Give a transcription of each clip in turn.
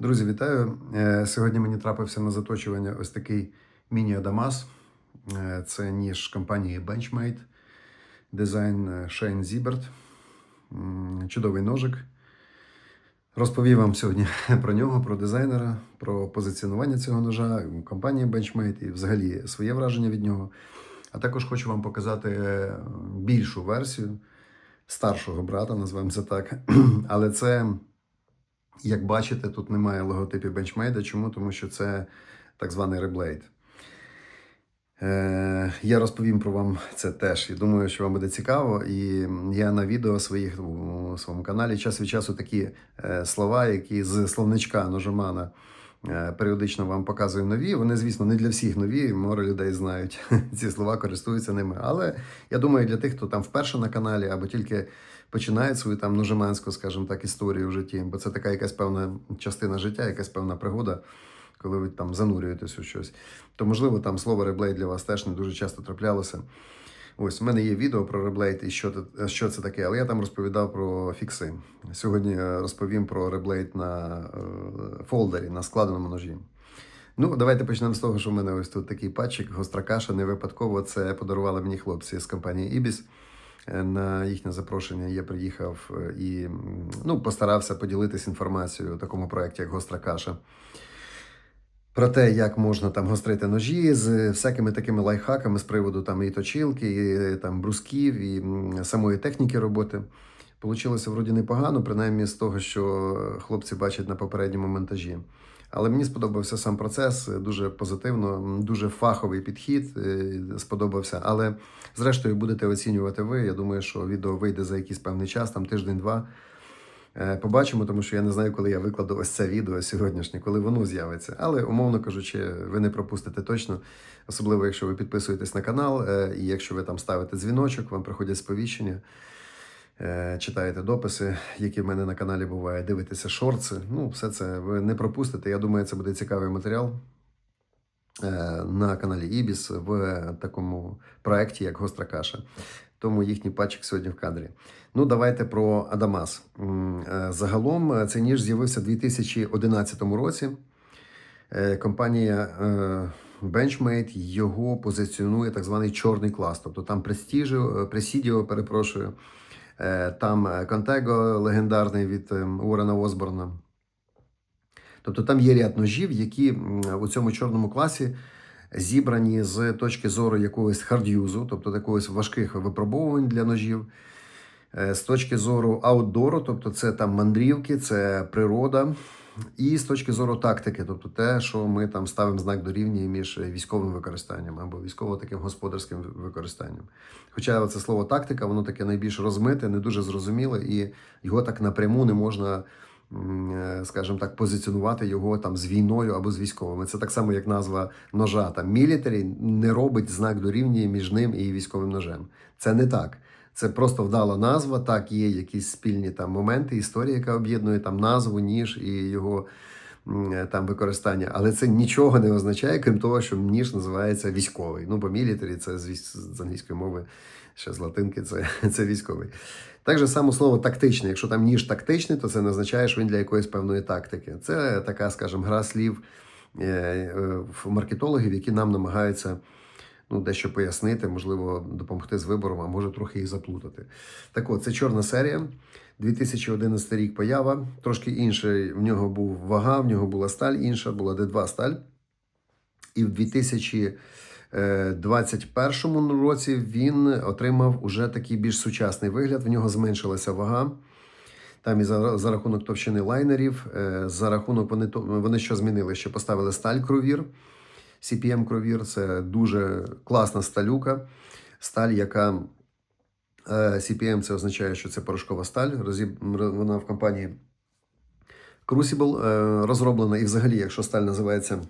Друзі, вітаю! Е, Сьогодні мені трапився на заточування ось такий міні-Адамас. Е, Це ніж компанії Benchmade, дизайн е, Shane Zibert. Чудовий ножик. Розповів вам сьогодні про нього, про дизайнера, про позиціонування цього ножа, компанії Benchmade і взагалі своє враження від нього. А також хочу вам показати більшу версію старшого брата, назвемо це так. Але це. Як бачите, тут немає логотипів бенчмейда. Чому? Тому що це так званий реблейд. Е, я розповім про вам це теж. І думаю, що вам буде цікаво. І я на відео своїх у своєму каналі час від часу такі е, слова, які з словничка ножомана е, періодично вам показую нові. Вони, звісно, не для всіх нові. Море людей знають ці слова, користуються ними. Але я думаю, для тих, хто там вперше на каналі або тільки починають свою там ножеманську, скажімо так, історію в житті, бо це така якась певна частина життя, якась певна пригода, коли ви там занурюєтесь у щось. То, можливо, там слово реблейд для вас теж не дуже часто траплялося. Ось, у мене є відео про реблейд і що, це- що це таке, але я там розповідав про фікси. Сьогодні е, розповім про реблейд на е, фолдері, на складеному ножі. Ну, давайте почнемо з того, що в мене ось тут такий патчик, гостра каша, не випадково. Це подарували мені хлопці з компанії Ibis. Е, На їхнє запрошення я приїхав е, і ну, постарався поділитися інформацією у такому проєкті, як гостра каша. Про те, як можна там гострити ножі з всякими такими лайфхаками з приводу там і точилки, і е, там брусків, і самої техніки роботи. Получилося вроді непогано, принаймні з того, що хлопці бачать на попередньому монтажі. Але мені сподобався сам процес, е, дуже позитивно, дуже фаховий підхід е, сподобався. Але зрештою будете оцінювати ви. Я думаю, що відео вийде за якийсь певний час, там тиждень-два. Е, Побачимо, тому що я не знаю, коли я викладу ось це відео сьогоднішнє, коли воно з'явиться. Але умовно кажучи, ви не пропустите точно, особливо якщо ви підписуєтесь на канал, і якщо ви там ставите дзвіночок, вам приходять сповіщення, читаєте дописи, які в мене на каналі бувають, дивитеся шорти. Ну, все це ви не пропустите. Я думаю, це буде цікавий матеріал е, на каналі Ібіс в такому проєкті, як Гостра Каша. Тому їхній патчик сьогодні в кадрі. Ну, давайте про Адамас. Е, Загалом е, цей ніж з'явився у 2011 році. Е, Компанія е, Benchmade його позиціонує так званий чорний клас. Тобто там Prestigio, е, Presidio, перепрошую, е, там Контего легендарний від е, Уоррена Осборна. Тобто там є ряд ножів, які у цьому чорному класі зібрані з точки зору якогось хардюзу, тобто якогось важких випробовувань для ножів. Е, З точки зору аутдору, тобто це там мандрівки, це природа, і з точки зору тактики, тобто те, що ми там ставимо знак дорівнює між військовим використанням або військово таким господарським використанням. Хоча це слово тактика, воно таке найбільш розмите, не дуже зрозуміле, і його так напряму не можна, е, скажімо так, позиціонувати його там з війною або з військовими. Це так само, як назва ножа. Там мілітарі не робить знак дорівнює між ним і військовим ножем. Це не так. Це просто вдала назва. Так, є якісь спільні там моменти, історія, яка об'єднує там назву, ніж і його е, там використання. Але це нічого не означає, крім того, що ніж називається військовий. Ну, бо мілітарі це з, англійської мови, ще з латинки, це, це військовий. Так же само слово тактичний. Якщо там ніж тактичний, то це не означає, що він для якоїсь певної тактики. Це така, скажімо, гра слів е, е, маркетологів, які нам намагаються ну, дещо пояснити, можливо, допомогти з вибором, а може трохи і заплутати. Так от, це чорна серія. 2011 рік поява. Трошки інший в нього був вага, в нього була сталь, інша була D2 сталь. І в 2021 році він отримав уже такий більш сучасний вигляд. В нього зменшилася вага. Там і за, за рахунок товщини лайнерів, е, за рахунок вони, вони що змінили? Що поставили сталь кровір. CPM кровір це дуже класна сталюка. Сталь, яка е, CPM це означає, що це порошкова сталь. Вона в компанії Crucible е, розроблена. І взагалі, якщо сталь називається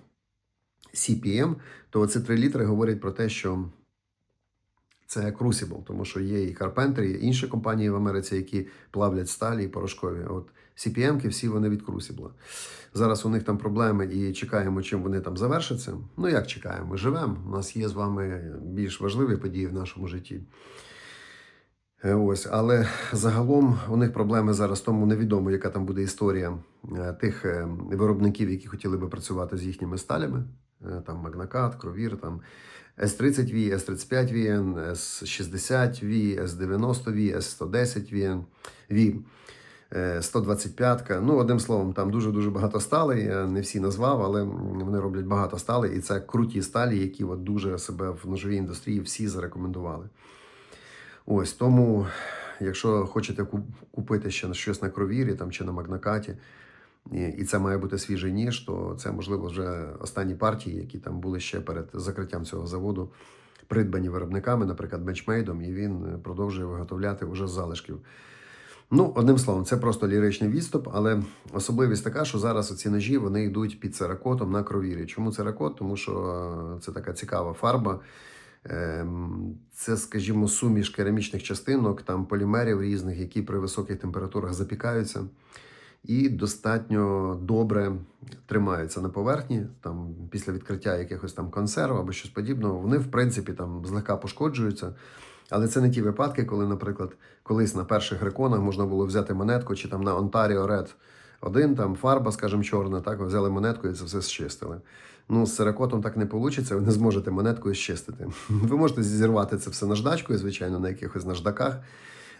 CPM, то ці 3 літри говорять про те, що це Crucible, тому що є і Carpenter, є інші компанії в Америці, які плавлять сталі і порошкові. От CPM-ки всі вони від Crucible. Зараз у них там проблеми і чекаємо, чим вони там завершаться. Ну як чекаємо? Живемо. У нас є з вами більш важливі події в нашому житті. Е, Ось, але загалом у них проблеми зараз тому невідомо, яка там буде історія е, тих е, виробників, які хотіли би працювати з їхніми сталями. Там Магнакат, Кровір, там С-30V, С-35VN, С-60V, С-90V, С-110VN, V, е, 125. Ну, одним словом, там дуже-дуже багато сталей. Я не всі назвав, але вони роблять багато сталей. І це круті сталі, які от дуже себе в ножовій індустрії всі зарекомендували. Ось тому, якщо хочете купити ще щось на кровірі там, чи на магнакаті, і, це має бути свіжий ніж, то це можливо вже останні партії, які там були ще перед закриттям цього заводу, придбані виробниками, наприклад, бенчмейдом, і він е, продовжує виготовляти вже залишків. Ну, одним словом, це просто ліричний відступ, але особливість така, що зараз оці ножі вони йдуть під церакотом на кровірі. Чому церакот? Тому що е, це така цікава фарба. Ем, Це, скажімо, суміш керамічних частинок, там полімерів різних, які при високих температурах запікаються і достатньо добре тримаються на поверхні. Там після відкриття якихось там консерв або щось подібного, вони в принципі там злегка пошкоджуються. Але це не ті випадки, коли, наприклад, колись на перших реконах можна було взяти монетку, чи там на Ontario Red 1, там фарба, скажімо, чорна, так, ви взяли монетку і це все зчистили. Ну, з сирокотом так не вийде, ви не зможете монеткою щистити. Ви можете зірвати це все наждачкою, звичайно, на якихось наждаках.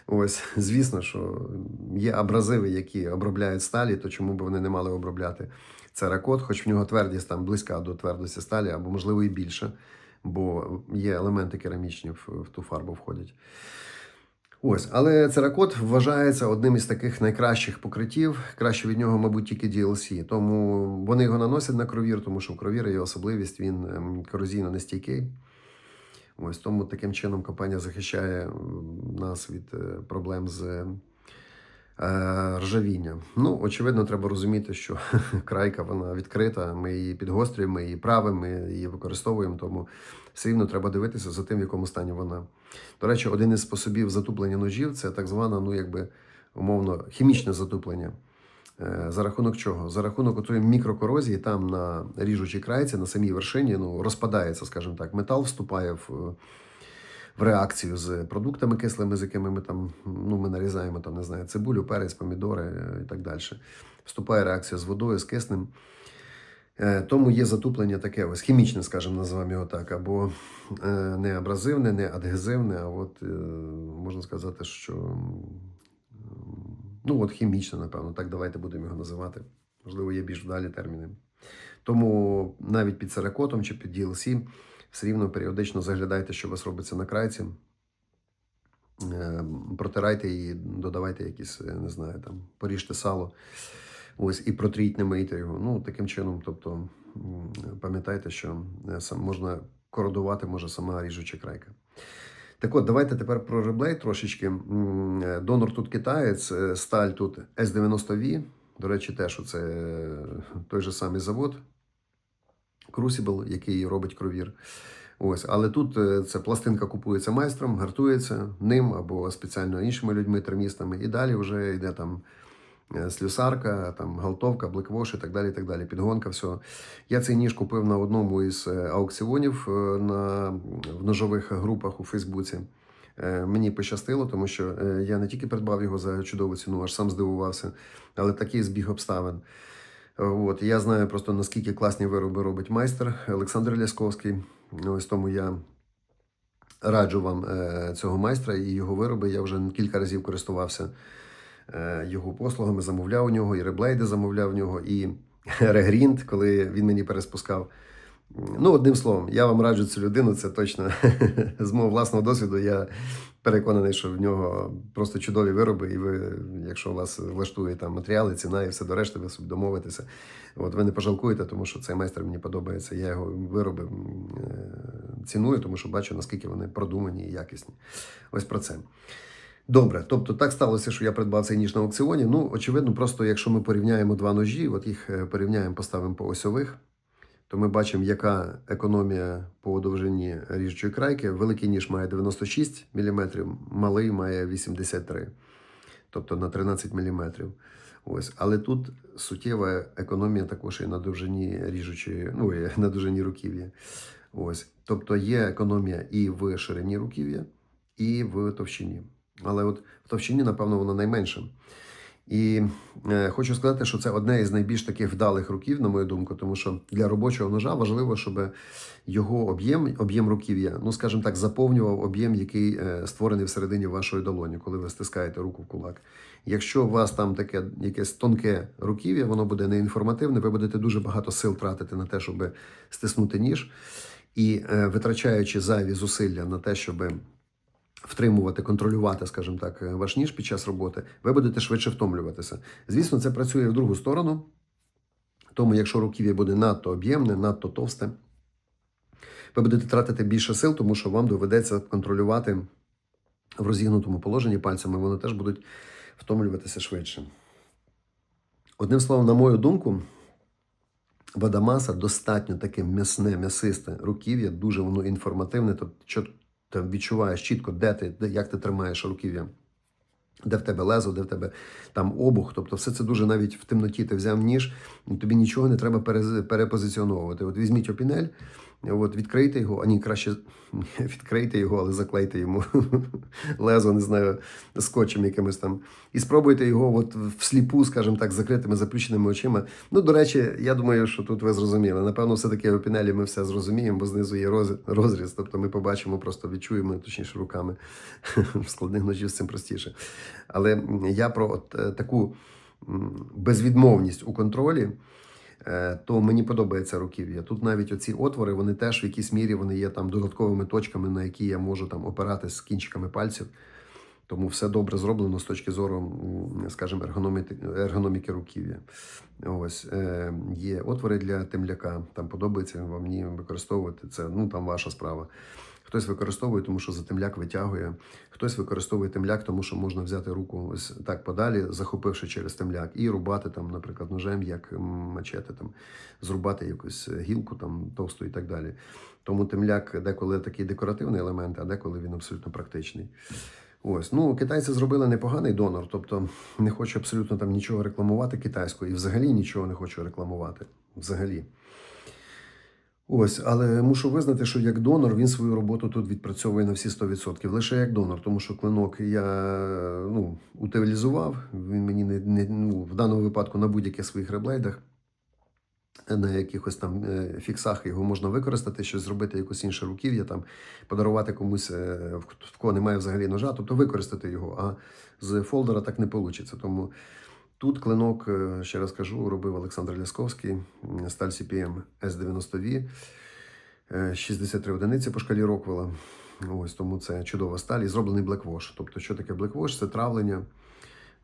Ось, звісно, що є абразиви, які обробляють сталі, то чому б вони не мали обробляти церакот, хоч в нього твердість там близька до твердості сталі, або можливо і більше, бо є елементи керамічні в, ту фарбу входять. Ось, але церакот вважається одним із таких найкращих покриттів. Краще від нього, мабуть, тільки DLC. Тому вони його наносять на кровір, тому що в кровіра є особливість, він ем, корозійно нестійкий. Ось тому таким чином компанія захищає нас від е, проблем з е, ржавінням. Ну, очевидно, треба розуміти, що крайка вона відкрита. Ми її підгострюємо, ми її правимо, ми її використовуємо, тому все рівно треба дивитися за тим, в якому стані вона. До речі, один із способів затуплення ножів це так звана, ну якби умовно, хімічне затуплення. Е, За рахунок чого? За рахунок отої мікрокорозії, там на ріжучій крайці, на самій вершині, ну, розпадається, скажімо так, метал вступає в, е, в реакцію з продуктами кислими, з якими ми там ну, ми нарізаємо там, не знаю, цибулю, перець, помідори е, і так далі. Вступає реакція з водою, з киснем. Е, Тому є затуплення таке ось хімічне, скажімо, називаємо його так, або е, не абразивне, не адгезивне, а от можна сказати, що ну от хімічне, напевно, так давайте будемо його називати. Можливо, є більш вдалі терміни. Тому навіть під церакотом чи під DLC все рівно періодично заглядайте, що у вас робиться на крайці. Е, Протирайте і додавайте якісь, е, не знаю, там, поріжте сало. Ось і протріть, не мийте його. Ну, таким чином, тобто, пам'ятайте, що е, можна кородувати може сама ріжуча крайка. Так от, давайте тепер про реблей трошечки. Е, Донор тут китаєць, сталь тут S90V. До речі, теж це той же самий завод Crucible, який робить кровір. Ось, але тут е, ця пластинка купується майстром, гартується ним або спеціально іншими людьми, термістами, і далі вже йде там е, слюсарка, там галтовка, блеквош і так далі. так далі, Підгонка, все. Я цей ніж купив на одному із е, аукціонів е, на, в ножових групах у Фейсбуці. Мені пощастило, тому що я не тільки придбав його за чудову ціну, аж сам здивувався, але такий збіг обставин. От, я знаю просто наскільки класні вироби робить майстер Олександр Лясковський. Ось тому я раджу вам е, цього майстра і його вироби. Я вже кілька разів користувався е, його послугами, замовляв у нього, і реблейди замовляв у нього, і регрінт, коли він мені переспускав. Ну, одним словом, я вам раджу цю людину, це точно з мого власного досвіду. Я переконаний, що в нього просто чудові вироби, і ви, якщо у вас влаштує там матеріали, ціна і все до решти, ви собі домовитеся. От ви не пожалкуєте, тому що цей майстер мені подобається. Я його вироби е, ціную, тому що бачу, наскільки вони продумані і якісні. Ось про це. Добре, тобто так сталося, що я придбав цей ніж на аукціоні. Ну, очевидно, просто якщо ми порівняємо два ножі, от їх е, порівняємо, поставимо по осьових, то ми бачимо, яка економія по довжині ріжучої крайки. Великий ніж має 96 мм, малий має 83, тобто на 13 мм. Ось. Але тут суттєва економія також і на довжині ріжучої, ну, і на довжині руків'я. Ось. Тобто є економія і в ширині руків'я, і в товщині. Але от в товщині, напевно, воно найменше. І е, хочу сказати, що це одне із найбільш таких вдалих руків, на мою думку, тому що для робочого ножа важливо, щоб його об'єм, об'єм руків'я, ну скажімо так, заповнював об'єм, який е, створений всередині вашої долоні, коли ви стискаєте руку в кулак. Якщо у вас там таке якесь тонке руків'я, воно буде неінформативне, ви будете дуже багато сил тратити на те, щоб стиснути ніж, і е, витрачаючи зайві зусилля на те, щоб втримувати, контролювати, скажімо так, е, ваш ніж під час роботи, ви будете швидше втомлюватися. Звісно, це працює в другу сторону. Тому, якщо руків'я буде надто об'ємне, надто товсте, ви будете тратити більше сил, тому що вам доведеться контролювати в розігнутому положенні пальцями, вони теж будуть втомлюватися швидше. Одним словом, на мою думку, Вадамаса достатньо таке м'ясне, м'ясисте руків'я, дуже воно інформативне, тобто що ти відчуваєш чітко, де ти, де, як ти тримаєш руків'я, де в тебе лезо, де в тебе там обух. Тобто, все це дуже навіть в темноті ти взяв ніж, і тобі нічого не треба перепозиціоновувати. От візьміть опінель, от відкрийте його, а ні, краще відкрийте його, але заклейте йому лезо, не знаю, скотчем якимось там. І спробуйте його от всліпу, скажімо так, закритими заплющеними очима. Ну, до речі, я думаю, що тут ви зрозуміли. Напевно, все-таки в опінелі ми все зрозуміємо, бо знизу є розріз. Тобто ми побачимо, просто відчуємо, точніше, руками. В складних ножів з цим простіше. Але я про от е, таку безвідмовність у контролі. Е, То мені подобається руків'я. Тут навіть оці отвори, вони теж в якійсь мірі вони є там додатковими точками, на які я можу там опиратись з кінчиками пальців. Тому все добре зроблено з точки зору, скажімо, ергономіки, руків'я. Ось е, є отвори для темляка. Там подобається вам ні використовувати це. Ну там ваша справа. Хтось використовує, тому що за темляк витягує. Хтось використовує темляк, тому що можна взяти руку ось так подалі, захопивши через темляк, і рубати там, наприклад, ножем, як м, мачете, там зрубати якусь гілку там товсту і так далі. Тому темляк деколи такий декоративний елемент, а деколи він абсолютно практичний. Ось, ну китайці зробили непоганий донор, тобто не хочу абсолютно там нічого рекламувати китайською і взагалі нічого не хочу рекламувати. Взагалі. Ось, але мушу визнати, що як донор він свою роботу тут відпрацьовує на всі 100%. Лише як донор, тому що клинок я ну, утилізував. Він мені не, не ну, в даному випадку на будь-яких своїх реблейдах, на якихось там е, фіксах його можна використати, щось зробити, якось інше руків'я, там, подарувати комусь, е, в кого немає взагалі ножа, тобто використати його. А з фолдера так не вийде. Тому Тут клинок, е, ще раз кажу, робив Олександр Лясковський, сталь CPM S90V, е, 63 одиниці по шкалі Роквелла. Ось тому це чудова сталь і зроблений блеквош. Тобто, що таке блеквош? Це травлення,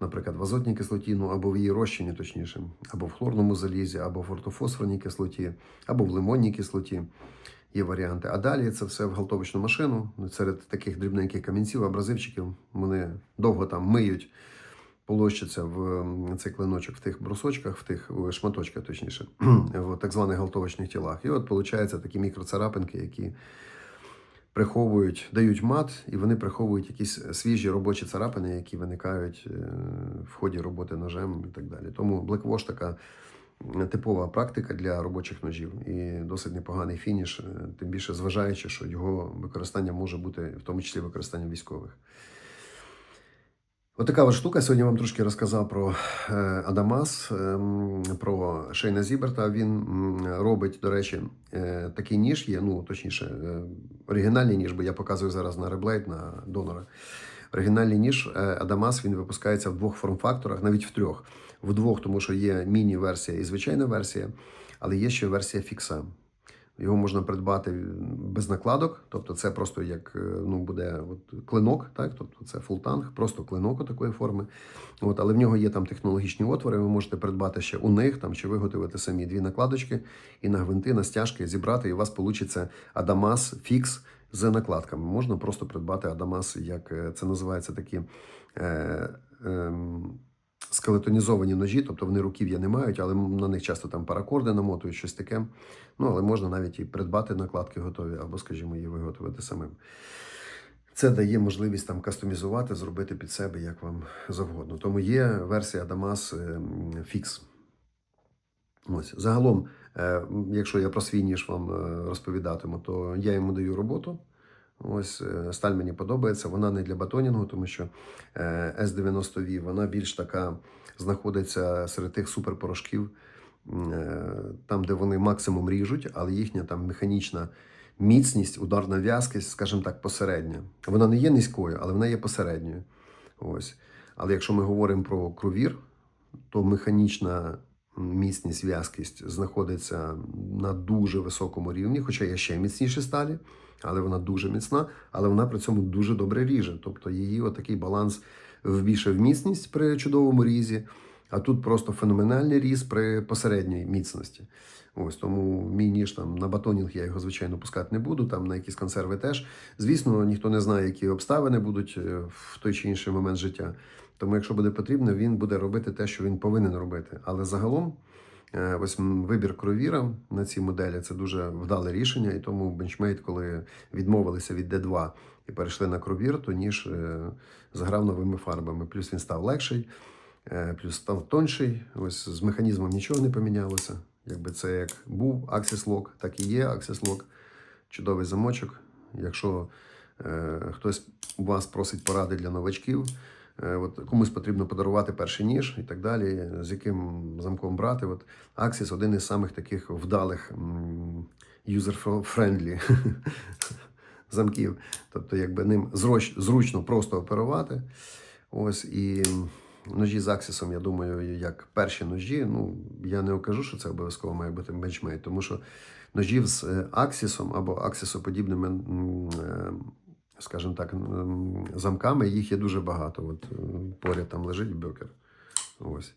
наприклад, в азотній кислоті, ну або в її розчині, точніше, або в хлорному залізі, або в ортофосфорній кислоті, або в лимонній кислоті. Є варіанти. А далі це все в галтовочну машину. Серед таких дрібненьких камінців, абразивчиків. Вони довго там миють полощиться в цей клиночок в тих брусочках, в тих шматочках, точніше, в так званих галтовочних тілах. І от виходить такі мікроцарапинки, які приховують, дають мат, і вони приховують якісь свіжі робочі царапини, які виникають е, в ході роботи ножем і так далі. Тому блеквош така типова практика для робочих ножів і досить непоганий фініш, е, тим більше зважаючи, що його використання може бути в тому числі використання військових. Отака от штука. Сьогодні вам трошки розказав про е, Адамас, про Шейна Зіберта. Він робить, до речі, е, такий ніж є, ну точніше, е, оригінальний ніж, бо я показую зараз на реблейд, на донора. Оригінальний ніж е, Адамас він випускається в двох форм-факторах, навіть в трьох. В двох, тому що є міні-версія і звичайна версія, але є ще версія фікса. Його можна придбати без накладок, тобто це просто як е, ну, буде от, клинок, так? тобто це фултанг, просто клинок такої форми. От, але в нього є там технологічні отвори, ви можете придбати ще у них там, чи виготовити самі дві накладочки і на гвинти, на стяжки зібрати, і у вас вийде Адамас фікс з накладками. Можна просто придбати Адамас, як е, це називається такі. Е, е, скелетонізовані ножі, тобто вони руків'я не мають, але на них часто там паракорди намотують, щось таке. Ну, але можна навіть і придбати накладки готові, або, скажімо, її виготовити самим. Це дає можливість там кастомізувати, зробити під себе як вам завгодно. Тому є версія Damas е, м, Fix. Ось. Загалом, е, якщо я про свій ніж вам е, розповідатиму, то я йому даю роботу. Ось е, сталь мені подобається. Вона не для батонінгу, тому що е, S90V вона більш така знаходиться серед тих суперпорошків, е, там, де вони максимум ріжуть, але їхня там механічна міцність, ударна в'язкість, скажімо так, посередня. Вона не є низькою, але вона є посередньою. Ось. Але якщо ми говоримо про крувір, то механічна міцність, в'язкість знаходиться на дуже високому рівні, хоча є ще міцніші сталі, але вона дуже міцна, але вона при цьому дуже добре ріже. Тобто її отакий баланс більше в міцність при чудовому різі, а тут просто феноменальний різ при посередній міцності. Ось тому мій ніж там на батонінг я його звичайно пускати не буду. Там на якісь консерви теж. Звісно, ніхто не знає, які обставини будуть е, в той чи інший момент життя. Тому, якщо буде потрібно, він буде робити те, що він повинен робити. Але загалом, е, ось вибір кровіра на цій моделі це дуже вдале рішення. І тому Benchmade, коли відмовилися від D2 і перейшли на кровір, то ніж е, заграв новими фарбами. Плюс він став легший, е, плюс став тонший. Ось з механізмом нічого не помінялося. Якби це як був Axis Lock, так і є Axis Lock. Чудовий замочок. Якщо е, хтось у вас просить поради для новачків, от комусь потрібно подарувати перший ніж і так далі, з яким замком брати. От Axis один із самих таких вдалих user-friendly замків. Тобто, якби ним зруч, зручно просто оперувати. Ось і ножі з Аксісом, я думаю, як перші ножі. Ну, я не кажу, що це обов'язково має бути бенчмейт, тому що ножів з е, Аксісом або аксісоподібними, е, скажімо так, замками, їх є дуже багато. От е, поряд там лежить бьокер. Ось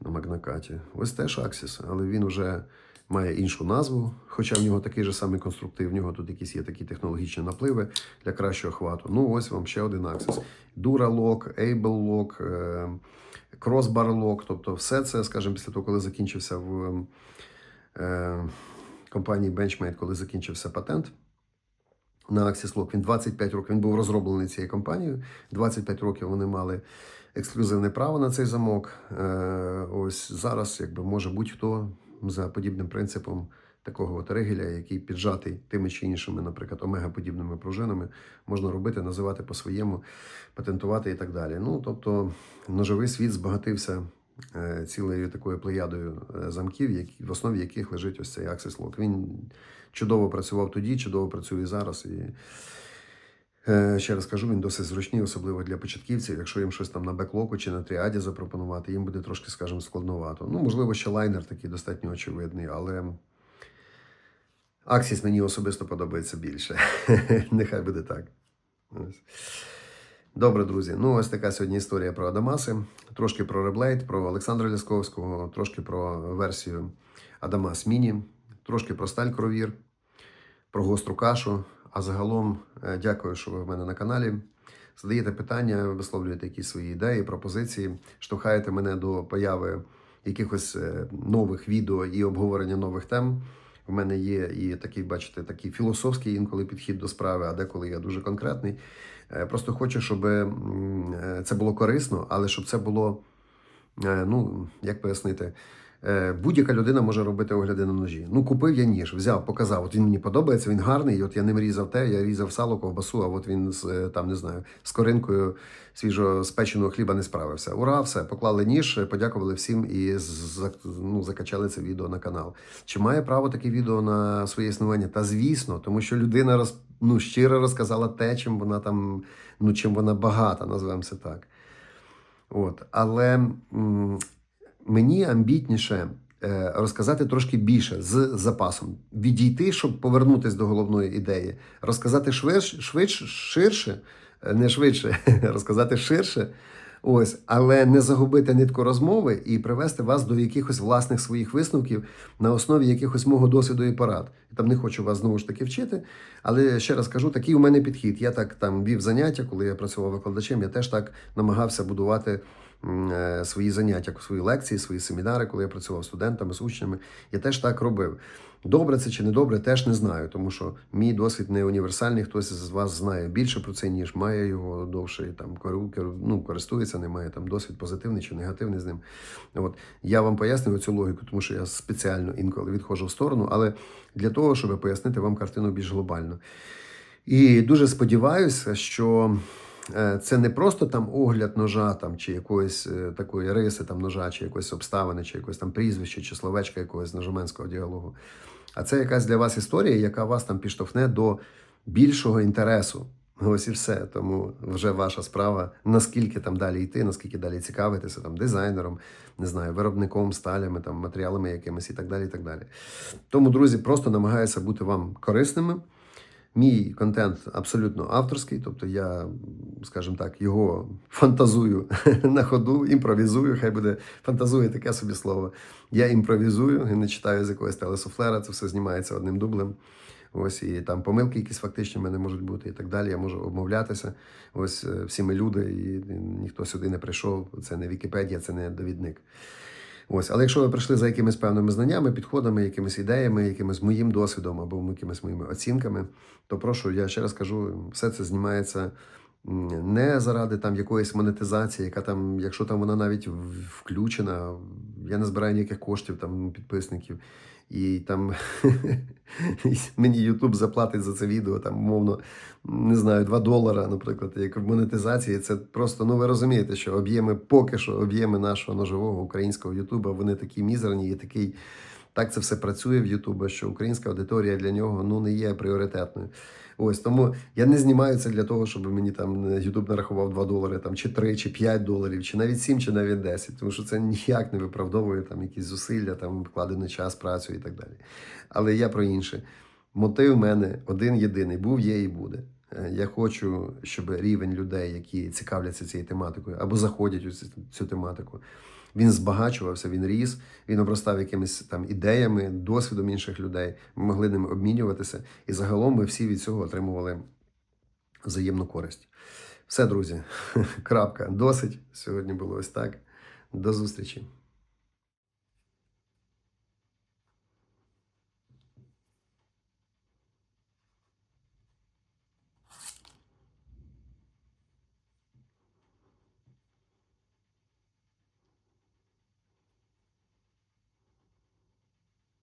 на магнакаті. Ось теж Аксіс, але він вже має іншу назву, хоча в нього такий же самий конструктив, в нього тут якісь є такі технологічні напливи для кращого хвату. Ну, ось вам ще один Axis. Duralock, Able Lock, е, тобто все це, скажімо, після того, коли закінчився в е, компанії Benchmade, коли закінчився патент. На Lock він 25 років він був розроблений цією компанією. 25 років вони мали ексклюзивне право на цей замок. Е, ось зараз, якби може будь-хто за подібним принципом такого от ригеля, який піджатий тими чи іншими, наприклад, омега-подібними пружинами, можна робити, називати по-своєму, патентувати і так далі. Ну, тобто, ножовий світ збагатився цілою такою плеядою е, замків, в основі яких лежить ось цей Axis Lock. Він чудово працював тоді, чудово працює зараз. І Е, Ще раз кажу, він досить зручний, особливо для початківців. Якщо їм щось там на беклоку чи на тріаді запропонувати, їм буде трошки, скажімо, складновато. Ну, можливо, ще лайнер такий достатньо очевидний, але Аксіс мені особисто подобається більше. Нехай буде так. Ось. Добре, друзі. Ну, ось така сьогодні історія про Адамаси. Трошки про Реблейд, про Олександра Лясковського, трошки про версію Адамас Міні, трошки про сталь кровір, про гостру кашу. А загалом е, дякую, що ви в мене на каналі. Задаєте питання, висловлюєте якісь свої ідеї, пропозиції, штовхаєте мене до появи якихось е, нових відео і обговорення нових тем. У мене є і такий, бачите, такий філософський інколи підхід до справи, а деколи я дуже конкретний. Е, Просто хочу, щоб е, це було корисно, але щоб це було, е, ну, як пояснити, Будь-яка людина може робити огляди на ножі. Ну, купив я ніж, взяв, показав. От він мені подобається, він гарний. От я ним різав те, я різав сало, ковбасу, а от він з е, там не знаю, з коринкою свіжо спеченого хліба не справився. Ура, все, поклали ніж, подякували всім і ну, закачали це відео на канал. Чи має право таке відео на своє існування? Та звісно, тому що людина роз, ну, щиро розказала те, чим вона там, ну чим вона багата, назвемо це так. От, але мені амбітніше е, розказати трошки більше з запасом, відійти, щоб повернутися до головної ідеї, розказати швидше, швидше ширше, е, не швидше, розказати ширше. Ось, але не загубити нитку розмови і привести вас до якихось власних своїх висновків на основі якихось мого досвіду і порад. Там не хочу вас знову ж таки вчити, але ще раз кажу, такий у мене підхід. Я так там вів заняття, коли я працював викладачем, я теж так намагався будувати свої заняття, свої лекції, свої семінари, коли я працював з студентами, з учнями. Я теж так робив. Добре це чи не добре, теж не знаю, тому що мій досвід не універсальний. Хтось з вас знає більше про це, ніж має його довше, там ну, користується, не має там досвід позитивний чи негативний з ним. От я вам пояснюю цю логіку, тому що я спеціально інколи відходжу в сторону, але для того, щоб пояснити вам картину більш глобально. І дуже сподіваюся, що е, це не просто там огляд ножа там, чи якоїсь е, такої риси там, ножа, чи якоїсь обставини, чи якось там прізвище, чи словечка якогось ножоменського діалогу. А це якась для вас історія, яка вас там підштовхне до більшого інтересу. Ось і все. Тому вже ваша справа, наскільки там далі йти, наскільки далі цікавитися там дизайнером, не знаю, виробником, сталями, там матеріалами якимись і так далі. і так далі. Тому, друзі, просто намагаюся бути вам корисними. Мій контент абсолютно авторський, тобто я, скажімо так, його фантазую на ходу, імпровізую. Хай буде фантазує таке собі слово. Я імпровізую і не читаю з якогось телесуфлера, це все знімається одним дублем. Ось і там помилки, якісь фактичні в мене можуть бути і так далі. Я можу обмовлятися. Ось е, всі ми люди, і ніхто сюди не прийшов. Це не Вікіпедія, це не довідник. Ось, але якщо ви прийшли за якимись певними знаннями, підходами, якимись ідеями, якимось моїм досвідом або якимись моїми оцінками, то прошу, я ще раз кажу, все це знімається не заради там якоїсь монетизації, яка там, якщо там вона навіть включена, я не збираю ніяких коштів там підписників. І там мені Ютуб заплатить за це відео, там, умовно, не знаю, 2 долара, наприклад, як в монетизації. Це просто, ну ви розумієте, що об'єми, поки що об'єми нашого ножового українського Ютуба, вони такі мізерні і такий. Так це все працює в Ютуба, що українська аудиторія для нього ну не є пріоритетною. Ось тому я не знімаю це для того, щоб мені там Ютуб нарахував 2 долари, там чи 3, чи 5 доларів, чи навіть 7, чи навіть 10, тому що це ніяк не виправдовує там якісь зусилля, там вкладений час, працю і так далі. Але я про інше. Мотив в мене один єдиний був, є і буде. Е, Я хочу, щоб рівень людей, які цікавляться цією тематикою або заходять у цю, цю тематику, він збагачувався, він ріс, він обростав якимись там ідеями, досвідом інших людей. Ми могли ними обмінюватися, і загалом ми всі від цього отримували взаємну користь. Все, друзі, крапка. Досить. Сьогодні було ось так. До зустрічі.